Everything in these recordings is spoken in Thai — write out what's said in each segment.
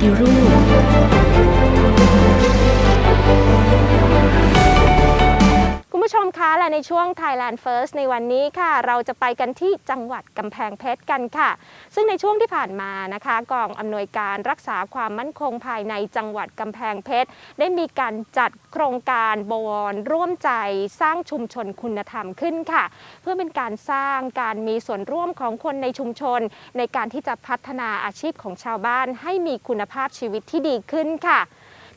ฏิรูป และในช่วง Thailand First ในวันนี้ค่ะ เราจะไปกันที่จังหวัดกำแพงเพชรกันค่ะ ซึ่งในช่วงที่ผ่านมานะคะกองอำนวยการรักษาความมั่นคงภายในจังหวัดกำแพงเพชรได้มีการจัดโครงการบวรร่วมใจสร้างชุมชนคุณธรรมขึ้นค่ะ เพื่อเป็นการสร้างการมีส่วนร่วมของคนในชุมชน ในการที่จะพัฒนาอาชีพของชาวบ้านให้มีคุณภาพชีวิตที่ดีขึ้นค่ะ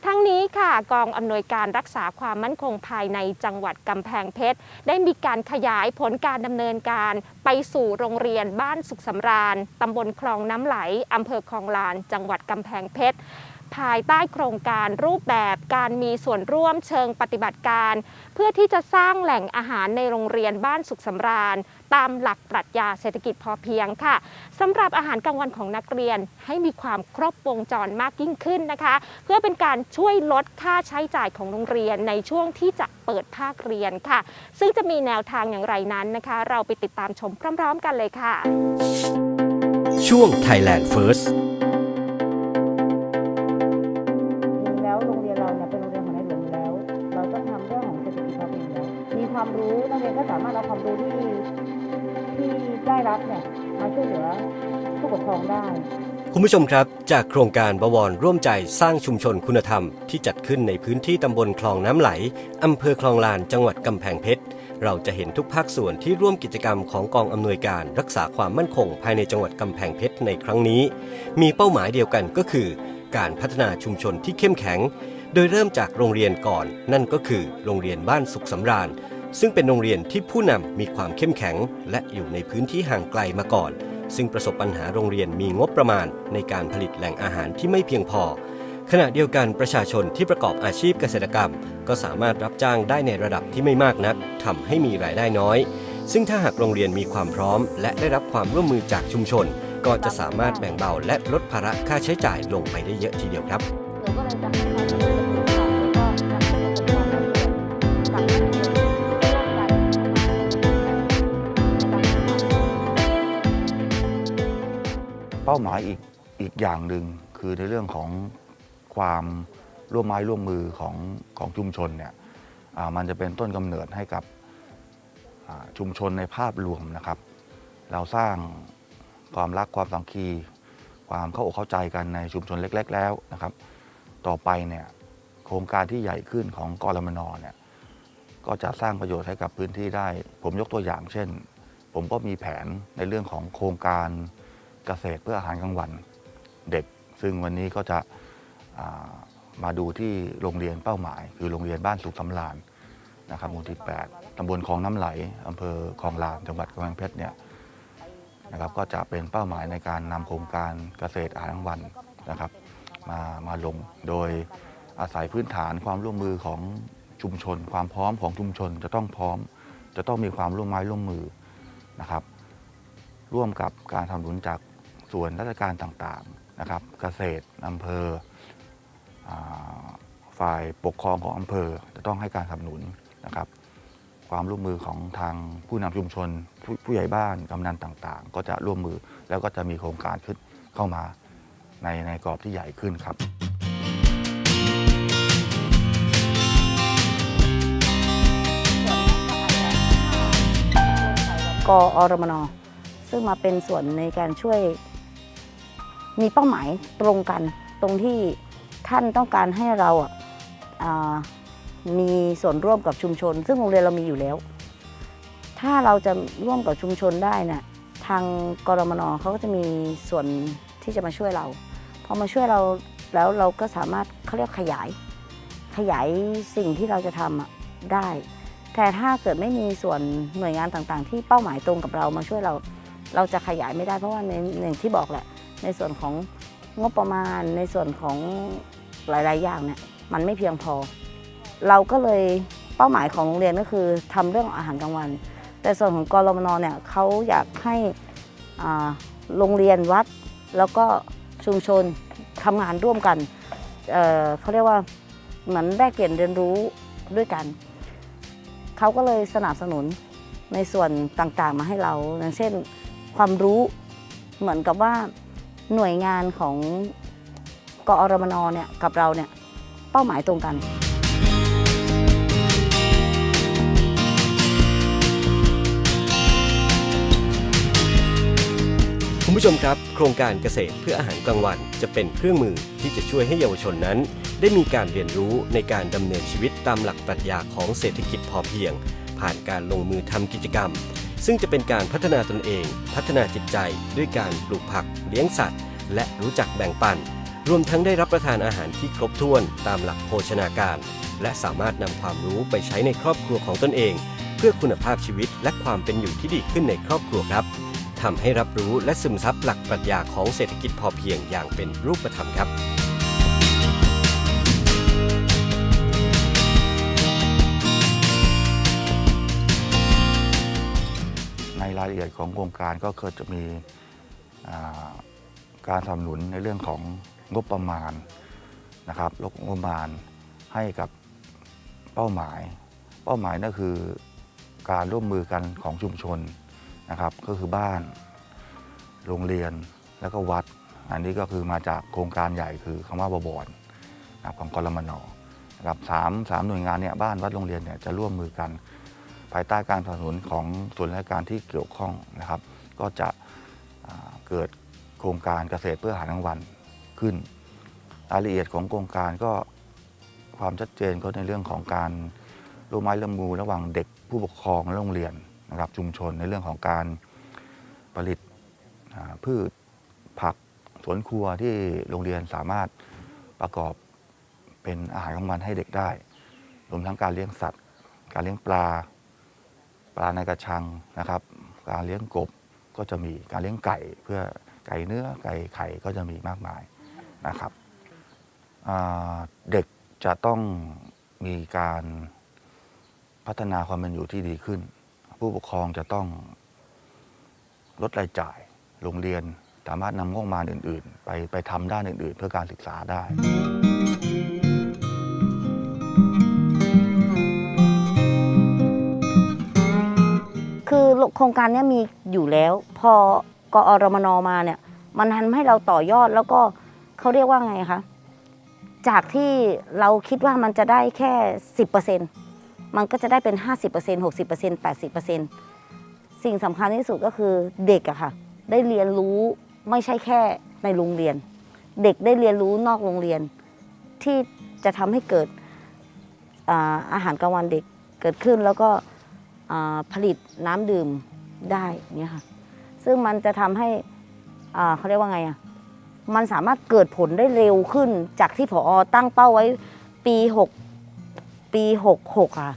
ทั้งนี้ค่ะกองอำนวยการรักษาความมั่นคงภายในจังหวัดกำแพงเพชร ได้มีการขยายผลการดำเนินการไปสู่โรงเรียนบ้านสุขสำราญตำบลคลองน้ำไหลอำเภอคลองลาน จังหวัดกำแพงเพชรภายใต้โครงการรูปแบบการมีส่วนร่วมเชิงปฏิบัติการ เพื่อที่จะสร้างแหล่งอาหารในโรงเรียนบ้านสุขสำราญ ตามหลักปรัชญาเศรษฐกิจพอเพียงค่ะสำหรับอาหารกลางวันของนักเรียนให้มีความครบวงจรมากยิ่งขึ้นนะคะ เพื่อเป็นการช่วยลดค่าใช้จ่ายของโรงเรียนในช่วงที่จะเปิดภาคเรียนค่ะ ซึ่งจะมีแนวทางอย่างไรนั้นนะคะ เราไปติดตามชมพร้อม ๆ กันเลยค่ะ ช่วง Thailand First ได้รับเนี่ยมาช่วยเหลือผู้ปกครองได้ คุณผู้ชมครับ จากโครงการบวรร่วมใจสร้างชุมชนคุณธรรม ที่จัดขึ้นในพื้นที่ตำบลคลองน้ำไหลอำเภอคลองลานจังหวัดกำแพงเพชรเราจะเห็นทุกภาคส่วนที่ร่วมกิจกรรมของกองอำนวยการรักษาความมั่นคงภายในจังหวัดกำแพงเพชรในครั้งนี้ มีเป้าหมายเดียวกันก็คือ การพัฒนาชุมชนที่เข้มแข็ง โดยเริ่มจากโรงเรียนก่อน นั่นก็คือโรงเรียนบ้านสุขสำราญ ซึ่งเป็นโรงเรียนที่ผู้นำมีความเข้มแข็ง และอยู่ในพื้นที่ห่างไกลมาก่อน ซึ่งประสบปัญหาโรงเรียนมีงบประมาณในการผลิตแหล่งอาหารที่ไม่เพียงพอ ขณะเดียวกันประชาชนที่ประกอบอาชีพเกษตรกรรม ก็สามารถรับจ้างได้ในระดับที่ไม่มากนักทำให้มีรายได้น้อย ซึ่งถ้าหากโรงเรียนมีความพร้อม และได้รับความร่วมมือจากชุมชน ก็จะสามารถแบ่งเบาและลดภาระค่าใช้จ่ายลงไปได้เยอะทีเดียวครับหนูก็เลยจะให้ความรู้กับ หมายอีกอีกอย่างหนึ่งคือในเรื่องของความร่วมไม้ร่วมมือของของชุมชนเนี่ยมันจะเป็นต้นกำเนิดให้กับชุมชนในภาพรวมนะครับ เราสร้างความรักความสามัคคี ความเข้าอกเข้าใจกันในชุมชนเล็ก ๆ แล้วนะครับ ต่อไปเนี่ยโครงการที่ใหญ่ขึ้นของกรมนเนี่ยก็จะสร้างประโยชน์ให้กับพื้นที่ได้ ผมยกตัวอย่างเช่น ผมก็มีแผนในเรื่องของโครงการ เกษตรเพื่ออาหารกลางวันเด็ก ซึ่งวันนี้ก็จะามาดูที่โรงเรียนเป้าหมาย คือโรงเรียนบ้านสุขสำราญนะครับหมู่ที่ 8 ตำบลคลองน้ำไหลอำเภอคลองลานจังหวัดกำแพงเพชรเนี่ยนะครับก็จะเป็นเป้าหมายในการนำโครงการเกษตรอาหารกลางวันนะครับมามาลงโดยอาศัยพื้นฐานความร่วมมือของชุมชน ความพร้อมของชุมชนจะต้องพร้อม จะต้องมีความร่วมไม้ร่วมมือนะครับ ร่วมกับการทำหนุนจาก ส่วนราชการต่างๆนะครับ เกษตรอำเภอฝ่ายปกครองของอำเภอจะต้องให้การสนับสนุนนะครับ ความร่วมมือของทางผู้นำชุมชนผผู้ใหญ่บ้านกำนันต่างๆ ก็จะร่วมมือแล้วก็จะมีโครงการขึ้นเข้ามาในในกรอบที่ใหญ่ขึ้นครับกอรมนซึ่งมาเป็นส่วนในการช่วย มีเป้าหมายตรงกัน ตรงที่ท่านต้องการให้เราอะมีส่วนร่วมกับชุมชน ซึ่งโรงเรียนเรามีอยู่แล้ว ถ้าเราจะร่วมกับชุมชนได้น่ะทางกรมนเขาก็จะมีส่วนที่จะมาช่วยเราพอมาช่วยเราแล้วเราก็สามารถเขาเรียกขยาย ขยายสิ่งที่เราจะทำได้ แต่ถ้าเกิดไม่มีส่วนหน่วยงานต่างๆ ที่เป้าหมายตรงกับเรามาช่วยเรา เราจะขยายไม่ได้เพราะว่าในอย่างที่บอกแหละ ในส่วนของงบประมาณในส่วนของหลาย ๆ อย่างเนี่ยมันไม่เพียงพอ เราก็เลยเป้าหมายของโรงเรียนก็คือทำเรื่องอาหารกลางวัน แต่ส่วนของกรมนเนี่ยเขาอยากให้โรงเรียนวัด แล้วก็ชุมชนทำงานร่วมกันเเขาเรียกว่าเหมือนแลกเปลี่ยนเรียนรู้ด้วยกัน เขาก็เลยสนับสนุนในส่วนต่าง ๆ มาให้เราอย่างเช่นความรู้เหมือนกับว่า หน่วยงานของกอรมนเนี่ยกับเราเนี่ยเป้าหมายตรงกัน คุณผู้ชมครับ โครงการเกษตรเพื่ออาหารกลางวันจะเป็นเครื่องมือที่จะช่วยให้เยาวชนนั้น ได้มีการเรียนรู้ในการดำเนินชีวิตตามหลักปรัชญาของเศรษฐกิจพอเพียง ผ่านการลงมือทำกิจกรรม ซึ่งจะเป็นการพัฒนาตนเอง พัฒนาจิตใจ ด้วยการปลูกผัก เลี้ยงสัตว์ และรู้จักแบ่งปัน รวมทั้งได้รับประทานอาหารที่ครบถ้วนตามหลักโภชนาการ และสามารถนำความรู้ไปใช้ในครอบครัวของตนเอง เพื่อคุณภาพชีวิตและความเป็นอยู่ที่ดีขึ้นในครอบครัวครับทำให้รับรู้และซึมซับหลักปรัชญาของเศรษฐกิจพอเพียงอย่างเป็นรูปธรรมครับ รายละเอียดของโครงการก็คือจะมีการสนับสนุนในเรื่องของงบประมาณนะครับลดงบประมาณให้กับเป้าหมาย เป้าหมายนั่นคือการร่วมมือกันของชุมชนนะครับ ก็คือบ้าน โรงเรียนแล้วก็วัด อันนี้ก็คือมาจากโครงการใหญ่คือคำว่าบวรนของกรมนนะครับสามสามหน่วยงานเนี่ยบ้านวัดโรงเรียนเนี่ยจะร่วมมือกันายใต้การสนับสนุนของส่วนราชการที่เกี่ยวข้องนะครับ ก็จะเกิดโครงการเกษตรเพื่ออาหารกลางวันขึ้นรายละเอียดของโครงการก็ความชัดเจนก็ในเรื่องของการร่วมไม้ร่วมมือระหว่างเด็กผู้ปกครองและโรงเรียนนะครับชุมชนในเรื่องของการผลิตพืชผักสวนครัวที่โรงเรียนสามารถประกอบเป็นอาหารกลางวันให้เด็กได้ รวมทั้งการเลี้ยงสัตว์ การเลี้ยงปลา ปลาในกระชังนะครับ การเลี้ยงกบก็จะมีการเลี้ยงไก่เพื่อไก่เนื้อไก่ไข่ก็จะมีมากมายนะครับเด็กจะต้องมีการพัฒนาความเป็นอยู่ที่ดีขึ้น ผู้ปกครองจะต้องลดรายจ่ายโรงเรียนสามารถนำงบประมาณอื่น ๆ ไปไปทำด้านอื่น ๆ เพื่อการศึกษาได้ โครงการนี้มีอยู่แล้ว พอกอรมนมาเนี่ย มันทำให้เราต่อยอดแล้วก็เขาเรียกว่าไงคะจากที่เราคิดว่ามันจะได้แค่ 10%มันก็จะได้เป็น 50% 60% 80%สิ่งสำคัญที่สุดก็คือเด็กอะค่ะ ได้เรียนรู้ไม่ใช่แค่ในโรงเรียน เด็กได้เรียนรู้นอกโรงเรียน ที่จะทำให้เกิดอาอาหารกลางวันเด็กเกิดขึ้นแล้วก็ ผลิตน้ำดื่มได้เนี่ยค่ะซึ่งมันจะทำให้เขาเรียกว่าไงอะมันสามารถเกิดผลได้เร็วขึ้นจากที่ผอตั้งเป้าไว้ปี6ปี66ค่ะ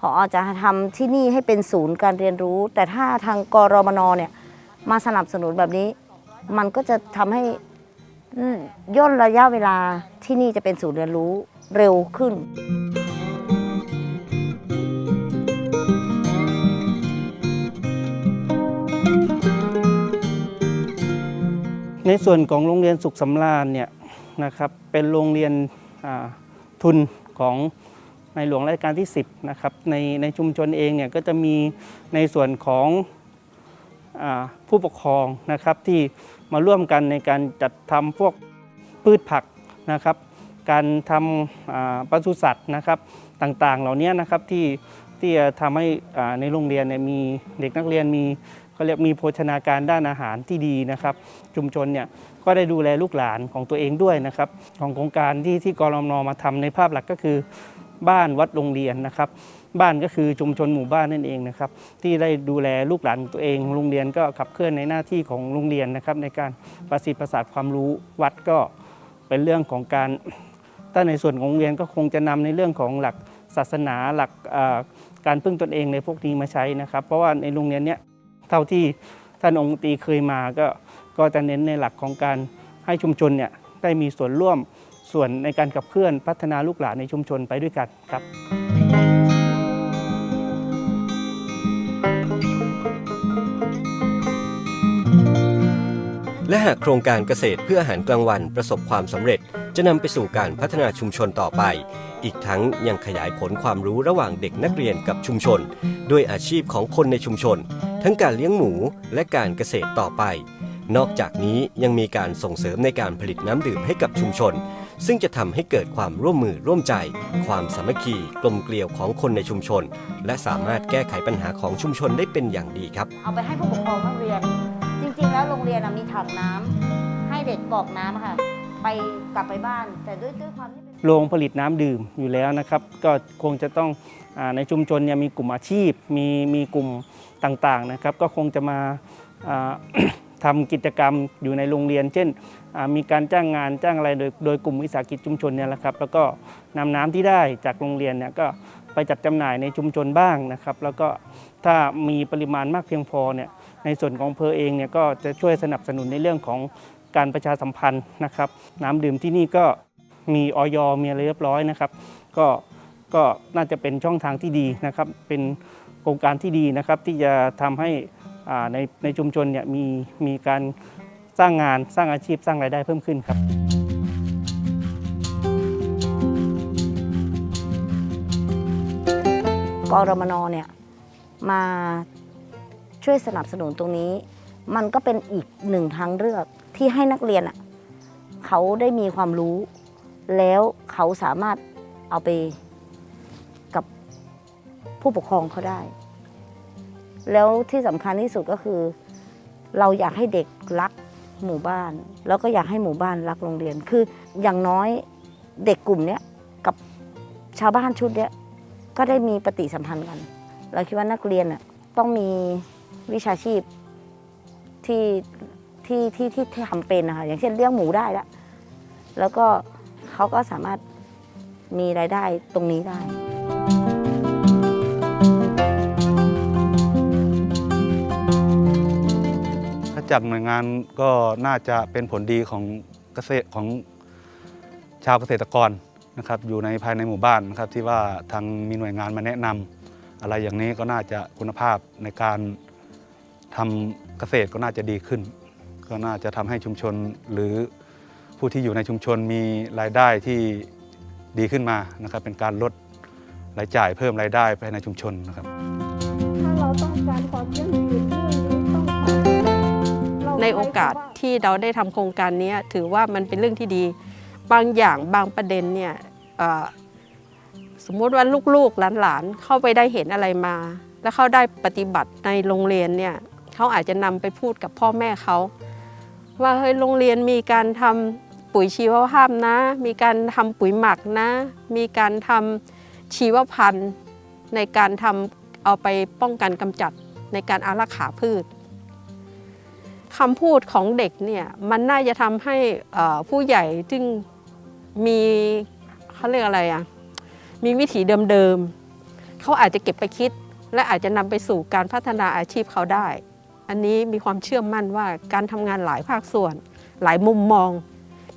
ผอจะทำที่นี่ให้เป็นศูนย์การเรียนรู้ แต่ถ้าทางกรมนเนี่ยมาสนับสนุนแบบนี้ มันก็จะทำให้ย่นระยะเวลาที่นี่จะเป็นศูนย์เรียนรู้เร็วขึ้น ในส่วนของโรงเรียนสุขสำราญเนี่ยนะครับเป็นโรงเรียนทุนของในหลวงรัชกาลที่ 10นะครับในในชุมชนเองเนี่ยก็จะมีในส่วนของอผู้ปกครองนะครับที่มาร่วมกันในการจัดทำพวกพืชผักนะครับ การทำปศุสัตว์นะครับต่างๆ เหล่านี้นะครับที่ที่จะทำให้ในโรงเรียนเนี่ยมีเด็กนักเรียนมี เขาเรียกมีโภชนาการด้านอาหารที่ดีนะครับ ชุมชนเนี่ยก็ได้ดูแลลูกหลานของตัวเองด้วยนะครับ ของโครงการที่ที่กรมนมาทำในภาพหลักก็คือ บ้านวัดโรงเรียนนะครับ บ้านก็คือชุมชนหมู่บ้านนั่นเองนะครับที่ได้ดูแลลูกหลานตัวเองโรงเรียนก็ขับเคลื่อนในหน้าที่ของโรงเรียนนะครับ ในการประสิทธิ์ประสาทความรู้วัดก็เป็นเรื่องของการถ้าในส่วนของโรงเรียนก็คงจะนำในเรื่องของหลักศาสนาหลักการพึ่งตนเองในพวกนี้มาใช้นะครับ เพราะว่าในโรงเรียนเนี้ย เท่าที่ท่านองค์ตีเคยมาก็ก็จะเน้นในหลักของการให้ชุมชนเนี่ยได้มีส่วนร่วมส่วนในการขับเคลื่อนพัฒนาลูกหลานในชุมชนไปด้วยกันครับ และหากโครงการเกษตรเพื่ออาหารกลางวันประสบความสำเร็จ จะนำไปสู่การพัฒนาชุมชนต่อไป อีกทั้งยังขยายผลความรู้ระหว่างเด็กนักเรียนกับชุมชน ด้วยอาชีพของคนในชุมชน ทั้งการเลี้ยงหมูและการเกษตรต่อไป นอกจากนี้ยังมีการส่งเสริมในการผลิตน้ำดื่มให้กับชุมชน ซึ่งจะทำให้เกิดความร่วมมือร่วมใจ ความสามัคคีกลมเกลียวของคนในชุมชน และสามารถแก้ไขปัญหาของชุมชนได้เป็นอย่างดีครับ เอาไปให้ผู้ปกครองนักเรียน ริงๆ แล้วโรงเรียนมีถังน้ำให้เด็กกรอกน้ำอะค่ะ ไปกลับไปบ้าน แต่ด้วยด้วยความที่โรงผลิตน้ำดื่มอยู่แล้วนะครับ ก็คงจะต้องในชุมชนเนี่ยมีกลุ่มอาชีพ มีมีกลุ่มต่างๆนะครับ ก็คงจะมาอ่าทำกิจกรรมอยู่ในโรงเรียน เช่นมีการจ้างงานจ้างอะไรโดยโดยกลุ่มวิสาหกิจชุมชนเนี่ยแหละครับ แล้วก็นำน้ำที่ได้จากโรงเรียนเนี่ยก็ไปจัดจำหน่ายในชุมชนบ้างนะครับ แล้วก็ถ้ามีปริมาณมากเพียงพอเนี่ย ในส่วนของอำเพอเองเนี่ยก็จะช่วยสนับสนุนในเรื่องของการประชาสัมพันธ์นะครับ น้ำดื่มที่นี่ก็มีออยมีอะไรเรียบร้อยนะครับ ก็ก็น่าจะเป็นช่องทางที่ดีนะครับ เป็นโครงการที่ดีนะครับ ที่จะทำให้อ่าในในชุมชนเนี่ยมีมีการสร้างงานสร้างอาชีพสร้างรายได้เพิ่มขึ้นครับ กรมนเนี่ยมา ช่วยสนับสนุนตรงนี้ มันก็เป็นอีกหนึ่งทางเลือกที่ให้นักเรียนอะเขาได้มีความรู้ แล้วเขาสามารถเอาไปกับผู้ปกครองเขาได้ แล้วที่สำคัญที่สุดก็คือ เราอยากให้เด็กรักหมู่บ้าน แล้วก็อยากให้หมู่บ้านรักโรงเรียน คืออย่างน้อยเด็กกลุ่มเนี้ยกับชาวบ้านชุดเนี้ยก็ได้มีปฏิสัมพันธ์กัน เราคิดว่านักเรียนน่ะต้องมี วิชาชีพที่ที่ที่ที่ทำเป็นนะคะอย่างเช่นเลี้ยงหมูได้แล้วแล้วก็เขาก็สามารถมีรายได้ตรงนี้ได้ ถ้าจากหน่วยงานก็น่าจะเป็นผลดีของเกษตรของชาวเกษตรกรนะครับ อยู่ในภายในหมู่บ้านนะครับ ที่ว่าทางมีหน่วยงานมาแนะนำอะไรอย่างนี้ก็น่าจะคุณภาพในการ ทำเกษตรก็น่าจะดีขึ้น ก็น่าจะทำให้ชุมชนหรือผู้ที่อยู่ในชุมชนมีรายได้ที่ดีขึ้นมานะครับเป็นการลดรายจ่ายเพิ่มรายได้ภายในชุมชนนะครับ ถ้าเราต้องการความยั่งยืนเรื่องนี้ต้องขอในโอกาสที่เราได้ทำโครงการนี้ถือว่ามันเป็นเรื่องที่ดี บางอย่างบางประเด็นเนี่ยเอ่อสมมติว่าลูกๆหลานๆเข้าไปได้เห็นอะไรมา แล้วเขาได้ปฏิบัติในโรงเรียนเนี่ย เขาอาจจะนำไปพูดกับพ่อแม่เขาว่าเฮ้ยโรงเรียนมีการทำปุ๋ยชีวภาพนะ มีการทำปุ๋ยหมักนะ มีการทำชีวพันธุ์ในการทำเอาไปป้องกันกำจัดในการอารักขาพืชคำพูดของเด็กเนี่ยมันน่าจะทำให้ผู้ใหญ่ซึ่งมีเขาเรียกอะไรอะมีวิถีเดิมๆเขาอาจจะเก็บไปคิด และอาจจะนำไปสู่การพัฒนาอาชีพเขาได้ อันนี้มีความเชื่อมั่นว่าการทำงานหลายภาคส่วน หลายมุมมอง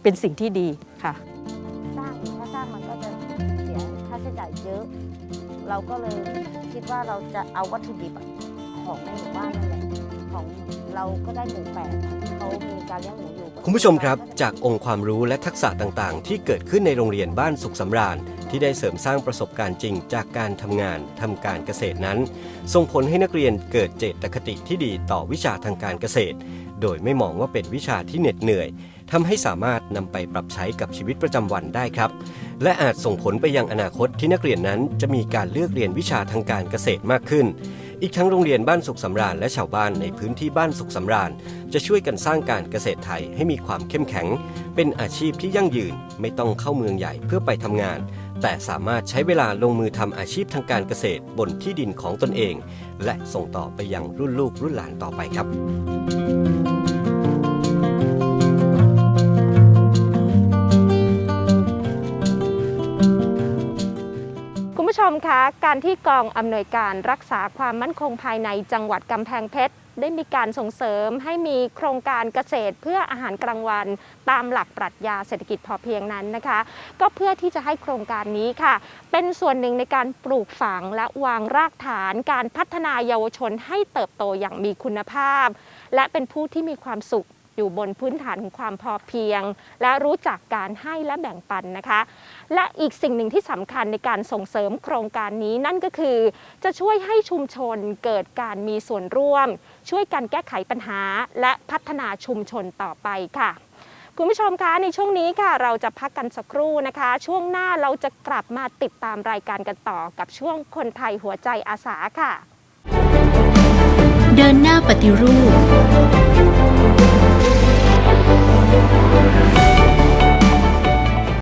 เป็นสิ่งที่ดีค่ะ สร้างถ้าสร้างมันก็จะเสียค่าใช้จ่ายเยอะ เราก็เลยคิดว่าเราจะเอาวัตถุดิบอะของในหมู่บ้านนั่นแหละของเราก็ได้หมูแปดเขามีการเลี้ยงหมูอยู่ คุณผู้ชมครับ จากองค์ความรู้และทักษะต่างๆ ที่เกิดขึ้นในโรงเรียนบ้านสุขสำราญ ที่ได้เสริมสร้างประสบการณ์จริงจากการทำงานทำการเกษตรนั้น ส่งผลให้นักเรียนเกิดเจตคติที่ดีต่อวิชาทางการเกษตร โดยไม่มองว่าเป็นวิชาที่เหน็ดเหนื่อยทำให้สามารถนำไปปรับใช้กับชีวิตประจำวันได้ครับ และอาจส่งผลไปยังอนาคตที่นักเรียนนั้น จะมีการเลือกเรียนวิชาทางการเกษตรมากขึ้น อีกทั้งโรงเรียนบ้านสุขสำราญและชาวบ้านในพื้นที่บ้านสุขสำราญ จะช่วยกันสร้างการเกษตรไทยให้มีความเข้มแข็ง เป็นอาชีพที่ยั่งยืนไม่ต้องเข้าเมืองใหญ่เพื่อไปทำงาน แต่สามารถใช้เวลาลงมือทำอาชีพทางการเกษตรบนที่ดินของตนเอง และส่งต่อไปยังรุ่นลูกรุ่นหลานต่อไปครับ คุณผู้ชมคะ การที่กองอำนวยการรักษาความมั่นคงภายในจังหวัดกำแพงเพชร ได้มีการส่งเสริมให้มีโครงการเกษตร เพื่ออาหารกลางวัน ตามหลักปรัชญาเศรษฐกิจพอเพียงนั้นนะคะ ก็เพื่อที่จะให้โครงการนี้ค่ะ เป็นส่วนหนึ่งในการปลูกฝังและวางรากฐาน การพัฒนาเยาวชนให้เติบโตอย่างมีคุณภาพ และเป็นผู้ที่มีความสุข อยู่บนพื้นฐานของความพอเพียง และรู้จักการให้และแบ่งปันนะคะ และอีกสิ่งหนึ่งที่สำคัญในการส่งเสริมโครงการนี้นั่นก็คือ จะช่วยให้ชุมชนเกิดการมีส่วนร่วม ช่วยกันแก้ไขปัญหา และพัฒนาชุมชนต่อไปค่ะคุณผู้ชมคะในช่วงนี้ค่ะ เราจะพักกันสักครู่นะคะ ช่วงหน้าเราจะกลับมาติดตามรายการกันต่อกับช่วงคนไทยหัวใจอาสาค่ะ เดินหน้าปฏิรูป